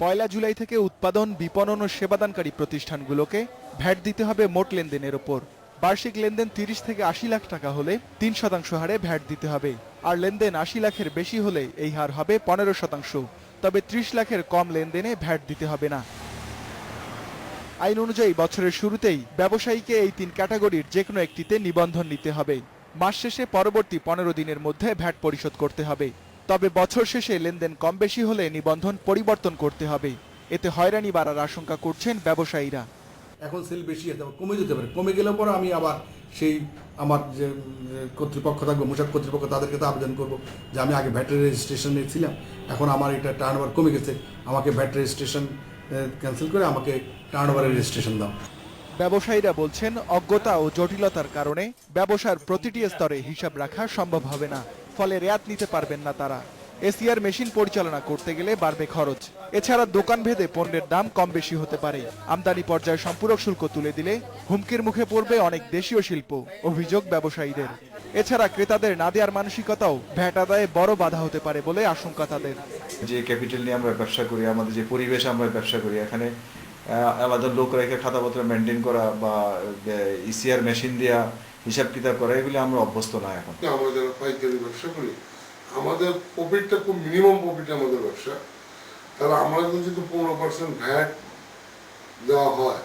পয়লা জুলাই থেকে উৎপাদন, বিপণন ও সেবাদানকারী প্রতিষ্ঠানগুলোকে ভ্যাট দিতে হবে মোট লেনদেনের ওপর। বার্ষিক লেনদেন তিরিশ থেকে আশি লাখ টাকা হলে তিন শতাংশ হারে ভ্যাট দিতে হবে। আর লেনদেন আশি লাখের বেশি হলে এই হার হবে পনেরো শতাংশ। তবে ত্রিশ লাখের কম লেনদেনে ভ্যাট দিতে হবে না। আইন অনুযায়ী বছরের শুরুতেই ব্যবসায়ীকে এই তিন ক্যাটাগরির যে কোনো একটিতে নিবন্ধন নিতে হবে। মাস শেষে পরবর্তী পনেরো দিনের মধ্যে ভ্যাট পরিশোধ করতে হবে। তবে বছর শেষে লেনদেন কম বেশি হলে নিবন্ধন পরিবর্তন করতে হবে। এতে হয়রানি বাড়ার আশঙ্কা করছেন ব্যবসায়ীরা। এখন সেল বেশি পারে কমে যেতে পারে। কমে গেলে পরে আমি আবার সেই আমার যে কর্তৃপক্ষ থাকবে মোশাক কর্তৃপক্ষ তাদেরকে তো আবেদন করব যে আমি আগে ভ্যাটের রেজিস্ট্রেশনে ছিলাম এখন আমার এটা টার্ন ওভার কমে গেছে। আমাকে ভ্যাট রেজিস্ট্রেশন ক্যান্সেল করে আমাকে টার্ন ওভারের রেজিস্ট্রেশন দাও। ব্যবসায়ীরা বলছেন অজ্ঞতা ও জটিলতার কারণে ব্যবসার প্রতিটি স্তরে হিসাব রাখা সম্ভব হবে না। ফলে রেয়াত নিতে পারবেন না তারা। এসিআর মেশিন পরিচালনা করতে গেলে বাড়বে খরচ। এছাড়া দোকান ভেদে পণ্যের দাম কম বেশি হতে পারে। আমদানি পর্যায়ে সম্পূরক শুল্ক তুলে দিলে হুমকির মুখে পড়বে অনেক দেশীয় শিল্প, অভিযোগ ব্যবসায়ীদের। এছাড়া ক্রেতাদের না দেওয়ার মানসিকতাও ভ্যাট আদায়ে বড় বাধা হতে পারে বলে আশঙ্কা তাদের। যে ক্যাপিটাল নিয়ে আমরা ব্যবসা করি, আমাদের যে পরিবেশ আমরা ব্যবসা করি, এখানে আলাদা লোক রেখে খাতাপত্র মেনটেন করা বা ইসিআর মেশিন দেওয়া হিসাব কিতাব করা এগুলি আমরা অভ্যস্ত না এখন। আমরা যারা পাইকারি ব্যবসা করি আমাদের প্রফিটটা খুব মিনিমাম প্রফিট আমাদের ব্যবসা। তাহলে আমরা যদি পনেরো পার্সেন্ট ভ্যাট দেওয়া হয়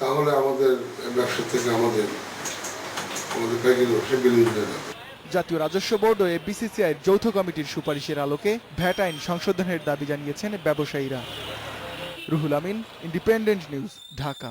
তাহলে আমাদের ব্যবসা থেকে আমাদের আমাদের পাইকারি ব্যবসা বিলীন হয়ে যাবে। জাতীয় রাজস্ব বোর্ড ও এফবিসিসিআই যৌথ কমিটির সুপারিশের আলোকে ভ্যাট আইন সংশোধনের দাবি জানিয়েছেন ব্যবসায়ীরা। Ruhul Amin independent news Dhaka